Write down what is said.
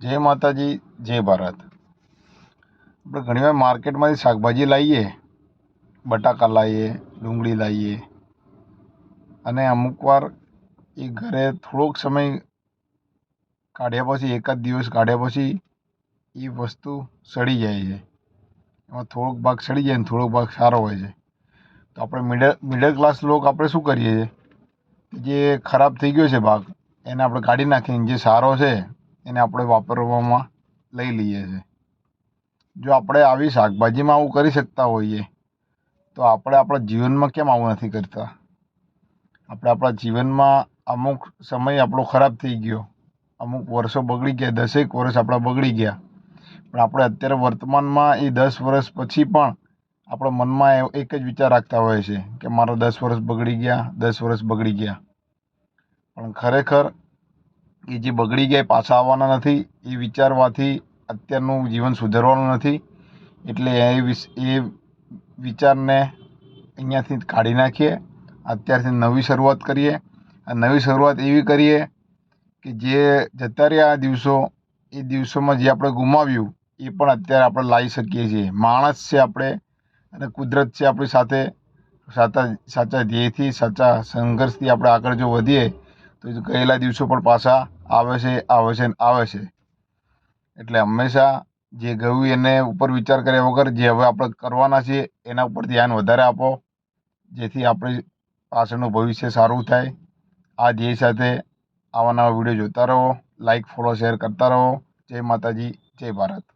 જય માતાજી, જય ભારત. આપણે ઘણીવાર માર્કેટમાંથી શાકભાજી લાવીએ, બટાકા લાવીએ, ડુંગળી લાવીએ અને અમુક વાર એ ઘરે થોડોક સમય કાઢ્યા પછી, એકાદ દિવસ કાઢ્યા પછી એ વસ્તુ સડી જાય છે. એમાં થોડોક ભાગ સડી જાય ને થોડોક ભાગ સારો હોય છે. તો આપણે મિડલ મિડલ ક્લાસ લોકો આપણે શું કરીએ છીએ? જે ખરાબ થઈ ગયો છે ભાગ, એને આપણે કાઢી નાખીને જે સારો છે એને આપણે વાપરવામાં લઈ લઈએ છીએ. જો આપણે આવી શાકભાજીમાં આવું કરી શકતા હોઈએ, તો આપણે આપણા જીવનમાં કેમ આવું નથી કરતા? આપણે આપણા જીવનમાં અમુક સમય આપણો ખરાબ થઈ ગયો. અમુક વર્ષો બગડી ગયા, દસેક વર્ષ આપણા બગડી ગયા. પણ આપણે અત્યારે વર્તમાનમાં એ દસ વર્ષ પછી પણ આપણા મનમાં એક જ વિચાર રાખતા હોય છે કે મારા દસ વર્ષ બગડી ગયા, દસ વર્ષ બગડી ગયા. પણ ખરેખર એ જે બગડી ગયા પાછા આવવાના નથી, એ વિચારવાથી અત્યારનું જીવન સુધરવાનું નથી. એટલે એ એ વિચારને અહીંયાથી કાઢી નાખીએ, અત્યારથી નવી શરૂઆત કરીએ. નવી શરૂઆત એવી કરીએ કે જે જતા રહ્યા દિવસો, એ દિવસોમાં જે આપણે ગુમાવ્યું, એ પણ અત્યારે આપણે લાવી શકીએ છીએ. માણસ છે આપણે અને કુદરત છે આપણી સાથે. સાચા સાચા ધ્યેયથી, સાચા સંઘર્ષથી આપણે આગળ જો વધીએ તો ગયેલા દિવસો પણ પાછા આવે છે આવે છે ને આવે છે. એટલે હંમેશા જે ગયું એને ઉપર વિચાર કર્યા વગર જે હવે આપણે કરવાના છીએ, એના ઉપર ધ્યાન વધારે આપો. જેથી આપણે પાછળનું ભવિષ્ય સારું થાય. આ ધ્યેય સાથે આવા નવા વીડિયો જોતા રહો લાઈક ફોલો શેર કરતા રહો. જય માતાજી, જય ભારત.